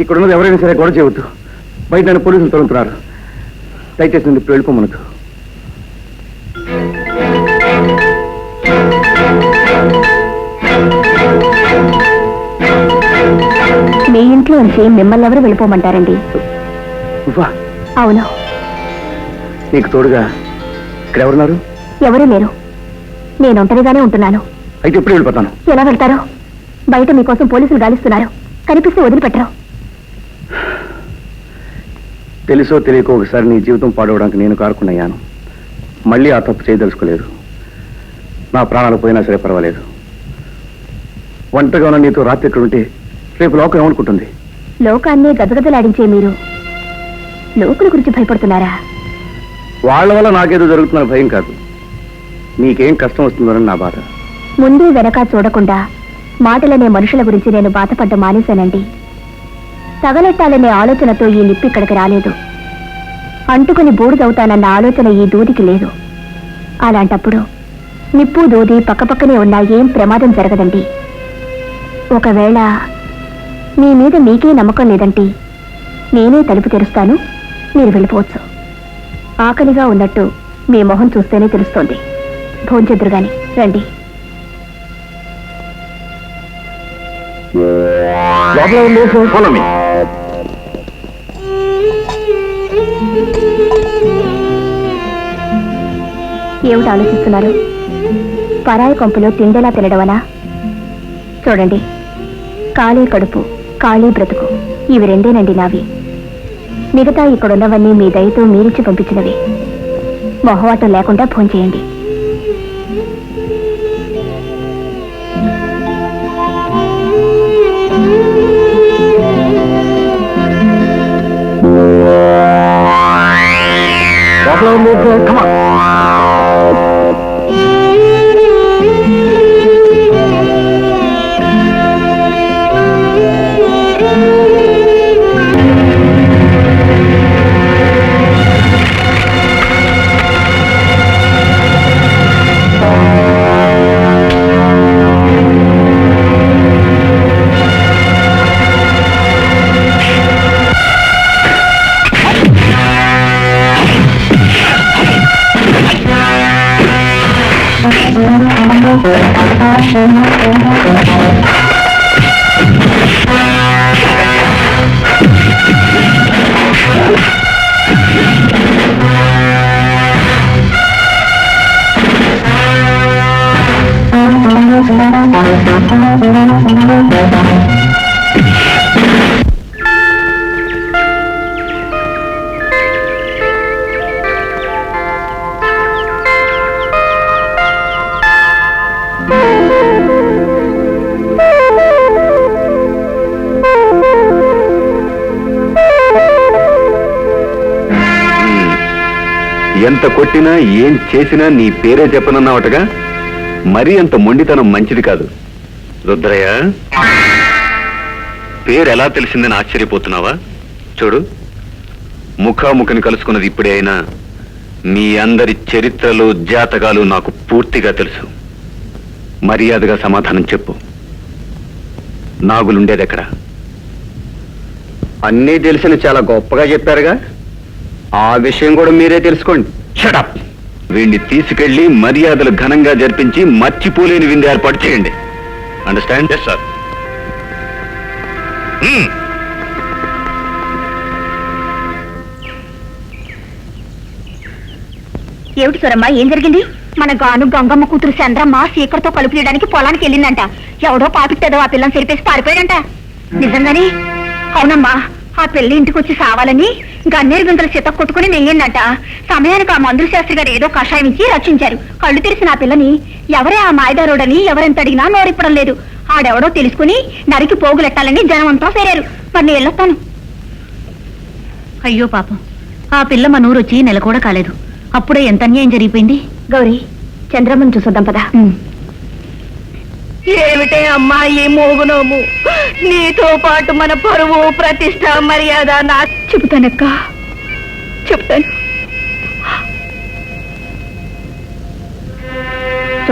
ఇక్కడ ఉన్నది ఎవరైనా సరే గొడవ చేయవద్దు. బయట నన్ను పోలీసులు తొలుగుతున్నారు దయచేసి నుండి ఇప్పుడు వెళ్ళిపోమనకు మీ ఇంట్లో నుంచి మిమ్మల్ని ఎవరు వెళ్ళిపోమంటారండి? అవును. నీకు తోడుగా ఇక్కడ ఎవరున్నారు ఎవరూ లేరు. నేను ఒంటరిగానే ఉంటున్నాను. అయితే ఎప్పుడు వెళ్ళిపోతాను. ఎలా వెళ్తారో? బయట మీకోసం పోలీసులు గాలిస్తున్నారు. కనిపిస్తే వదిలిపెట్టరు. తెలుసో తెలియకో ఒకసారి నీ జీవితం పాడవడానికి నేను కారుకున్నయ్యాను. మళ్ళీ ఆ తప్పు చేయదలుచుకోలేదు. నా ప్రాణాలు పోయినా సరే పర్వాలేదు. ఒంటరిగా ఉన్న నీతో రాత్రి ఇక్కడ ఉంటే రేపు లోకం ఏమనుకుంటుంది? లోకాన్ని గజగజలాడించే మీరు. లోకుల గురించి భయపడుతున్నారా? వాళ్ళ వల్ల నాకేదో జరుగుతున్న భయం కాదు. నీకేం కష్టం వస్తుందోనని నా బాధ. ముందు వెనక చూడకుండా మాటలనే మనుషుల గురించి నేను బాధపడ్డ మానేశానండి. తగలెట్టాలనే ఆలోచనతో ఈ నిప్పు ఇక్కడికి రాలేదు. అంటుకుని బూడిదవుతానన్న ఆలోచన ఈ దూదికి లేదు. అలాంటప్పుడు నిప్పు దూది పక్కపక్కనే ఉన్నా ఏం ప్రమాదం జరగదండి. ఒకవేళ మీ మీద మీకే నమ్మకం లేదంటే నేనే తలుపు తెరుస్తాను మీరు వెళ్ళిపోవచ్చు. ఆకలిగా ఉన్నట్టు మీ మొహం చూస్తేనే తెలుస్తోంది. భోంచెద్దురు గాని రండి. Follow me. ఏమిటి ఆలోచిస్తున్నారు? పరాయి కొంపులో తిండేలా తినడమనా? చూడండి ఖాళీ కడుపు ఖాళీ బ్రతుకు ఇవి రెండేనండి నావి. మిగతా ఇక్కడున్నవన్నీ మీ దయతో మీరిచ్చి పంపించినవి. మొహవాటం లేకుండా ఫోన్ చేయండి. Come on. ఎంత కొట్టినా ఏం చేసినా నీ పేరే చెప్పనన్నావటగా? మరీ అంత మొండితనం మంచిది కాదు. రుద్రయ్య పేరు ఎలా తెలిసిందని ఆశ్చర్యపోతున్నావా? చూడు ముఖాముఖిని కలుసుకున్నది ఇప్పుడే అయినా మీ అందరి చరిత్రలు జాతకాలు నాకు పూర్తిగా తెలుసు. మర్యాదగా సమాధానం చెప్పు. నాగులుండేదెక్కడ? అన్నీ తెలిసిన చాలా గొప్పగా చెప్పారుగా. ఆ విషయం కూడా మీరే తెలుసుకోండి. షటప్ వీణ్ణి తీసుకెళ్ళి మర్యాదలు ఘనంగా జరిపించి మర్చిపోలేని విందు ఏర్పాటు చేయండి. అండర్స్టాండ్ ఎస్ సార్ ఏమిటి సూరమ్మ ఏం జరిగింది? మన గాను గంగమ్మ కూతురు చంద్రమ్మ సీకర్తో కలుపు తీయడానికి పొలానికి వెళ్ళిందంట. ఎవడో పాపిట్టేదో ఆ పిల్లని సరిపేసి పారిపోయాడంట. నిజంగాని? అవునమ్మా. ఆ పిల్ల ఇంటికి వచ్చి సావాలని గన్నేరు గుంతలు చిత్త కొట్టుకుని నెయ్యిందంట. సమయానికి ఆ మందుల శాస్త్రి గారు ఏదో కషాయం ఇచ్చి రక్షించారు. కళ్ళు తెరిసిన ఆ పిల్లని ఎవరే ఆ మాయదారుడని ఎవరెంత అడిగినా నోరిప్పడం లేదు. ఆడెవడో తెలుసుకుని నరికి పోగులెట్టాలని జనం అంతా సేరారు మరి నేను వెళ్ళొస్తాను అయ్యో పాపం. ఆ పిల్ల మన ఊరు వచ్చి నెల కూడా కాలేదు. అప్పుడే ఎంత అన్యాయం జరిగిపోయింది? గౌరీ చంద్రమ్మని చూసొద్దాం పదా. ఏమిటే అమ్మా ఈ మోగునోము? నీతో పాటు మన పరువు ప్రతిష్ట మర్యాద నా చెబుతానక్క. చెప్తాను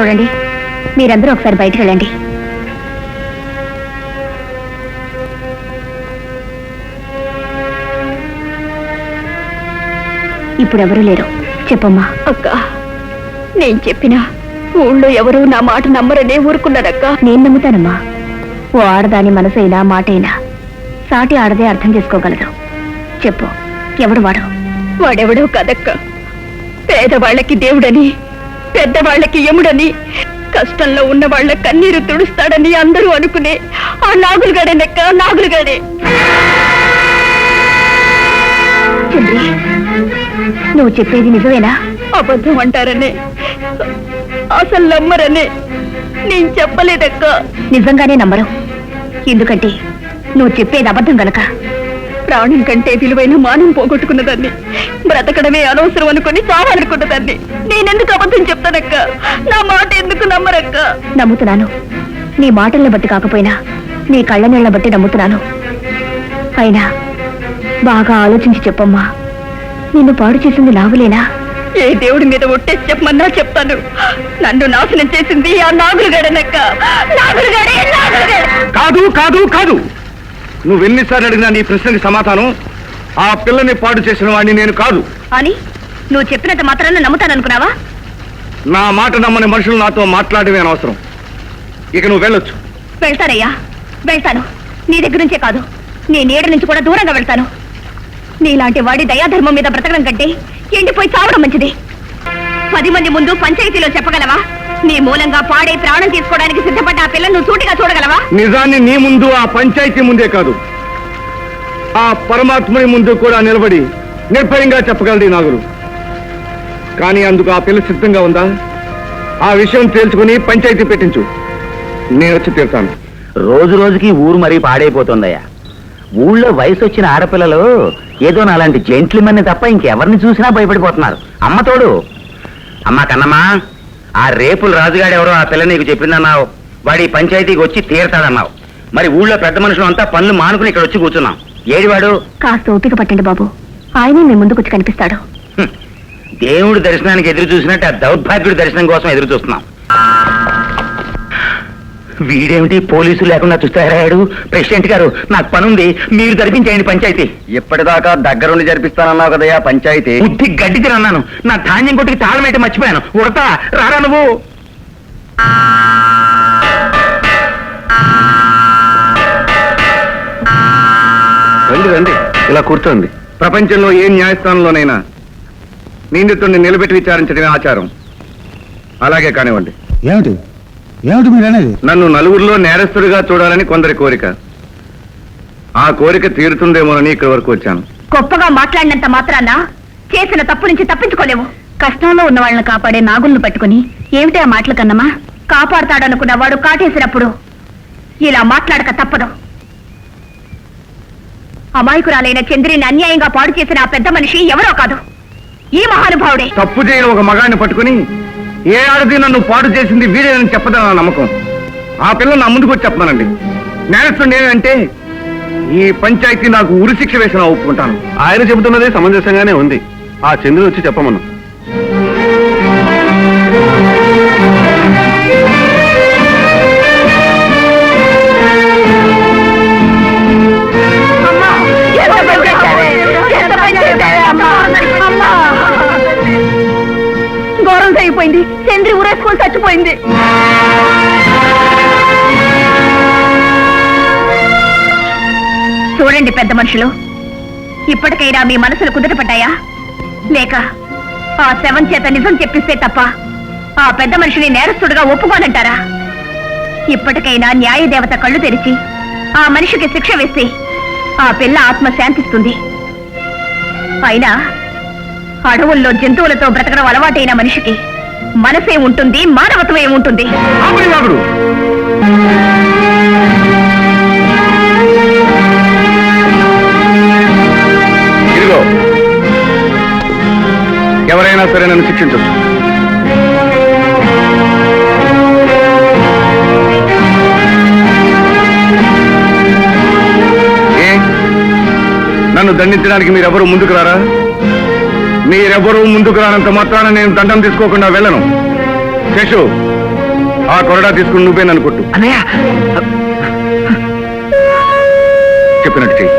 చూడండి మీరందరూ ఒకసారి బయటకు వెళ్ళండి. ఎవరు లేరు. చెప్పమ్మా. అక్క నేను చెప్పినా ఊళ్ళో ఎవరు నా మాట నమ్మరనే ఊరుకున్నారక్క. నేను నమ్ముతానమ్మా. ఓ ఆడదాని మనసైనా మాటైనా సాటి ఆడదే అర్థం చేసుకోగలదు. చెప్పు ఎవడు వాడు? వాడెవడో కదక్క. పేదవాళ్ళకి దేవుడని పెద్దవాళ్ళకి యముడని కష్టంలో ఉన్న వాళ్ళ కన్నీరు తుడుస్తాడని అందరూ అనుకునే ఆ నాగులుగాడేనక్క నాగులుగాడే. నువ్వు చెప్పేది నిజమేనా? అబద్ధం అంటారనే. అసలు నమ్మరనే నేను చెప్పలేదక్క. నిజంగానే నమ్మరు. ఎందుకంటే నువ్వు చెప్పేది అబద్ధం గనక. ప్రాణం కంటే విలువైన మానం పోగొట్టుకున్నదాన్ని బ్రతకడమే అనవసరం అనుకుని చావాలనుకున్నదాన్ని. నేనెందుకు అబద్ధం చెప్తానక్క? నా మాట ఎందుకు నమ్మరక్క? నమ్ముతున్నాను. నీ మాటల్ని బట్టి కాకపోయినా నీ కళ్ళ నీళ్ళ బట్టి నమ్ముతున్నాను. అయినా బాగా ఆలోచించి చెప్పమ్మా. నిన్ను పాడు చేసింది నాగులేనా ఏ దేవుడి మీద ఒట్టేసి చెప్పమన్నా చెప్తాను. నన్ను నాశనం చేసింది ఆ నాగులుగాడనక్క. నాగులుగాడే నాగులుగాడే. కాదు కాదు కాదు. నువ్వు ఎన్నిసార్లు అడిగినా నీ ప్రశ్నకి సమాధానం? ఆ పిల్లని పాడు చేసిన వాడిని నేను కాదు. అని నువ్వు చెప్పినంత మాత్రాన్ని నమ్ముతాననుకున్నావా? నా మాట నమ్మని మనుషులు నాతో మాట్లాడమే అనవసరం. ఇక నువ్వు వెళ్ళొచ్చు. వెళ్తానయ్యా. వెళ్తాను. నీ దగ్గర నుంచే కాదు. నీ నీడ నుంచి కూడా దూరంగా వెళ్తాను. నీలాంటి వాడి దయాధర్మం మీద బ్రతకడం కంటే ఎండిపోయి చావడం మంచిది? పది మంది ముందు పంచాయతీలో చెప్పగలవా? నీ మూలంగా పాడే ప్రాణం తీసుకోవడానికి సిద్ధపడ్డ ఆ పిల్లను నువ్వు సూటిగా చూడగలవా? నిజాన్ని నీ ముందు ఆ పంచాయతీ ముందే కాదు. ఆ పరమాత్ముని ముందు కూడా నిలబడి నిర్భయంగా చెప్పగలది ఈ నాగులు కానీ అందుకు ఆ పిల్ల సిద్ధంగా ఉందా? ఆ విషయం తేల్చుకుని పంచాయతీ పెట్టించు. నేను వచ్చి తీరుతాను. రోజు రోజుకి ఊరు మరీ పాడైపోతుందయ్యా. ఊళ్ళో వయసు వచ్చిన ఆడపిల్లలు ఏదో నాలాంటి జెంట్లమెన్ తప్ప ఇంకెవరిని చూసినా భయపడిపోతున్నారు. అమ్మ తోడు. అమ్మా కన్నమ్మా ఆ రేపులు రాజుగాడు ఎవరో ఆ పిల్ల నీకు చెప్పిందన్నావు. వాడి పంచాయతీకి వచ్చి తీరతాడన్నావు. మరి ఊళ్ళో పెద్ద మనుషులు అంతా పనులు మానుకుని ఇక్కడ వచ్చి కూర్చున్నాం. ఏడివాడు కాస్త ఓపిక పట్టండి బాబు. ఆయనే మీ ముందుకొచ్చి కనిపిస్తాడు. దేవుడి దర్శనానికి ఎదురు చూసినట్టు ఆ దౌర్భాగ్యుడి దర్శనం కోసం ఎదురు చూస్తున్నాం. వీడేమిటి పోలీసులు లేకుండా చూస్తారాడు ప్రెసిడెంట్ గారు నాకు పనుంది. మీరు జరిపించేయండి పంచాయతీ. ఇప్పటిదాకా దగ్గరుండి జరిపిస్తానన్నావు కదయ్యా పంచాయతీ. బుద్ధి గడ్డి తినన్నాను నా ధాన్యం కొట్టుకి తాళం అయితే మర్చిపోయాను. ఉడతా రారా నువ్వు. రండి రండి. ఇలా కూర్చోండి. ప్రపంచంలో ఏ న్యాయస్థానంలోనైనా నిందితుడిని నిలబెట్టి విచారించడమే ఆచారం. అలాగే కానివ్వండి. ఏమిటి? ఏమిటి మీరు అనేది? నన్ను నలుగురిలో నేరస్తుడిగా చూడాలని కొందరి కోరిక. ఆ కోరిక తీరుతుందేమోనని ఇక్కడి వరకు వచ్చాను. గొప్పగా మాట్లాడినంత మాత్రాన చేసిన తప్పు నుంచి తప్పించుకోలేము కష్టంలో ఉన్న వాళ్ళని కాపాడే నాగులను పట్టుకుని ఏమిటి ఆ మాటలు కన్నమ్మా? కాపాడతాడనుకున్న వాడు కాటేసినప్పుడు ఇలా మాట్లాడక తప్పదు. అమాయకురాలైన చంద్రిని అన్యాయంగా పాడు చేసిన ఆ పెద్ద మనిషి ఎవరో కాదు. ఈ మహానుభావుడే. తప్పు చేయని ఒక మగాడిని పట్టుకుని ఏ ఆడది నన్ను పాడు చేసింది వీడేనని చెప్పదని నా నమ్మకం. ఆ పిల్ల నా ముందుకు వచ్చి చెప్పమానండి నేరస్తుడు నేనంటే ఈ పంచాయతీ నాకు ఉరిశిక్ష వేసిన ఒప్పుకుంటాను. ఆయన చెబుతున్నదే సమంజసంగానే ఉంది. ఆ చంద్రుడు వచ్చి చెప్పమను. చచ్చిపోయింది. చంద్రి ఊరేసుకొని చచ్చిపోయింది. చూడండి పెద్ద మనుషులు. ఇప్పటికైనా మీ మనసులు కుదుటపడ్డాయా? లేక ఆ శవం చేత నిజం చెప్పిస్తే తప్ప ఆ పెద్ద మనిషిని నేరస్తుడుగా ఒప్పుకోనంటారా? ఇప్పటికైనా న్యాయదేవత కళ్ళు తెరిచి ఆ మనిషికి శిక్ష వేసి ఆ పిల్ల ఆత్మ శాంతిస్తుంది. అయినా అడవుల్లో జంతువులతో బ్రతకడం అలవాటైన మనిషికి మనసే ఉంటుంది మానవత్వమే ఉంటుంది? ఎవరైనా సరే నన్ను శిక్షించచ్చు. ఏ? నన్ను దండించడానికి మీరెవరు ముందుకు రారా? మీరెవరూ ముందుకు రానంత మాత్రాన నేను దండం తీసుకోకుండా వెళ్ళను. శశు ఆ కొరడా తీసుకుని నువ్వే నన్ను చెప్పినట్టు చెయ్యి.